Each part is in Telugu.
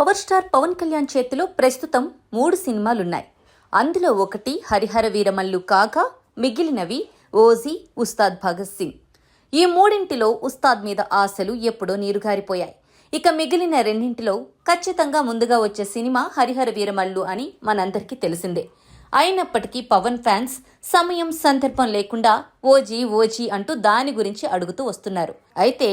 పవర్ స్టార్ పవన్ కళ్యాణ్ చేతిలో ప్రస్తుతం మూడు సినిమాలున్నాయి. అందులో ఒకటి హరిహర వీరమల్లు కాగా మిగిలినవి ఓజీ ఉస్తాద్ భగత్ సింగ్. ఈ మూడింటిలో ఉస్తాద్ మీద ఆశలు ఎప్పుడో నీరుగారిపోయాయి. ఇక మిగిలిన రెండింటిలో ఖచ్చితంగా ముందుగా వచ్చే సినిమా హరిహర వీరమల్లు అని మనందరికీ తెలిసిందే. అయినప్పటికీ పవన్ ఫ్యాన్స్ సమయం సందర్భం లేకుండా ఓజీ ఓజీ అంటూ దాని గురించి అడుగుతూ వస్తున్నారు. అయితే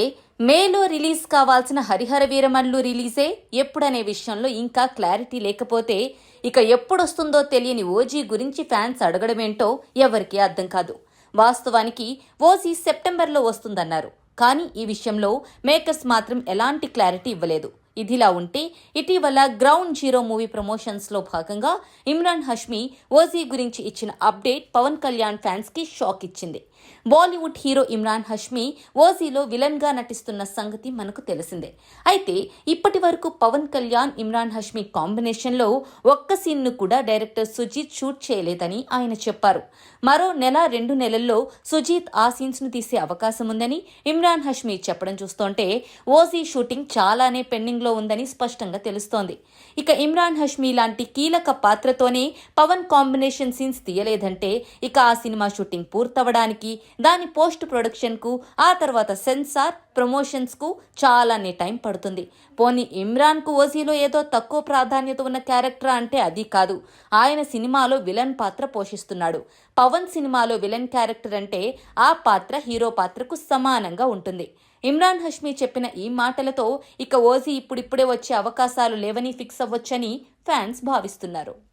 మేలో రిలీజ్ కావాల్సిన హరిహర వీరమల్లు రిలీజే ఎప్పుడనే విషయంలో ఇంకా క్లారిటీ లేకపోతే ఇక ఎప్పుడొస్తుందో తెలియని ఓజీ గురించి ఫ్యాన్స్ అడగడమేంటో ఎవరికీ అర్థం కాదు. వాస్తవానికి ఓజీ సెప్టెంబర్లో వస్తుందన్నారు. కానీ ఈ విషయంలో మేకర్స్ మాత్రం ఎలాంటి క్లారిటీ ఇవ్వలేదు. ఇదిలా ఉంటే ఇటీవల గ్రౌండ్ జీరో మూవీ ప్రమోషన్స్లో భాగంగా ఇమ్రాన్ హష్మీ ఓజీ గురించి ఇచ్చిన అప్డేట్ పవన్ కళ్యాణ్ ఫ్యాన్స్కి షాక్ ఇచ్చింది. బాలీవుడ్ హీరో ఇమ్రాన్ హష్మీ ఓజీలో విలన్గా నటిస్తున్న సంగతి మనకు తెలిసిందే. అయితే ఇప్పటి వరకు పవన్ కళ్యాణ్ ఇమ్రాన్ హష్మీ కాంబినేషన్లో ఒక్క సీన్ను కూడా డైరెక్టర్ సుజీత్ షూట్ చేయలేదని ఆయన చెప్పారు. మరో నెల రెండు నెలల్లో సుజీత్ ఆ సీన్స్ను తీసే అవకాశం ఉందని ఇమ్రాన్ హష్మీ చెప్పడం చూస్తుంటే ఓజీ షూటింగ్ చాలానే పెండింగ్లో ఉందని స్పష్టంగా తెలుస్తోంది. ఇక ఇమ్రాన్ హష్మీ లాంటి కీలక పాత్రతోనే పవన్ కాంబినేషన్ సీన్స్ తీయలేదంటే ఇక ఆ సినిమా షూటింగ్ పూర్తవడానికి దాని పోస్ట్ ప్రొడక్షన్కు ఆ తర్వాత సెన్సార్ ప్రమోషన్స్కు చాలానే టైం పడుతుంది. పోనీ ఇమ్రాన్కు ఓజీలో ఏదో తక్కువ ప్రాధాన్యత ఉన్న క్యారెక్టర్ అంటే అది కాదు. ఆయన సినిమాలో విలన్ పాత్ర పోషిస్తున్నాడు. పవన్ సినిమాలో విలన్ క్యారెక్టర్ అంటే ఆ పాత్ర హీరో పాత్రకు సమానంగా ఉంటుంది. ఇమ్రాన్ హష్మీ చెప్పిన ఈ మాటలతో ఇక ఓజీ ఇప్పుడిప్పుడే వచ్చే అవకాశాలు లేవని ఫిక్స్ అవ్వొచ్చని ఫ్యాన్స్ భావిస్తున్నారు.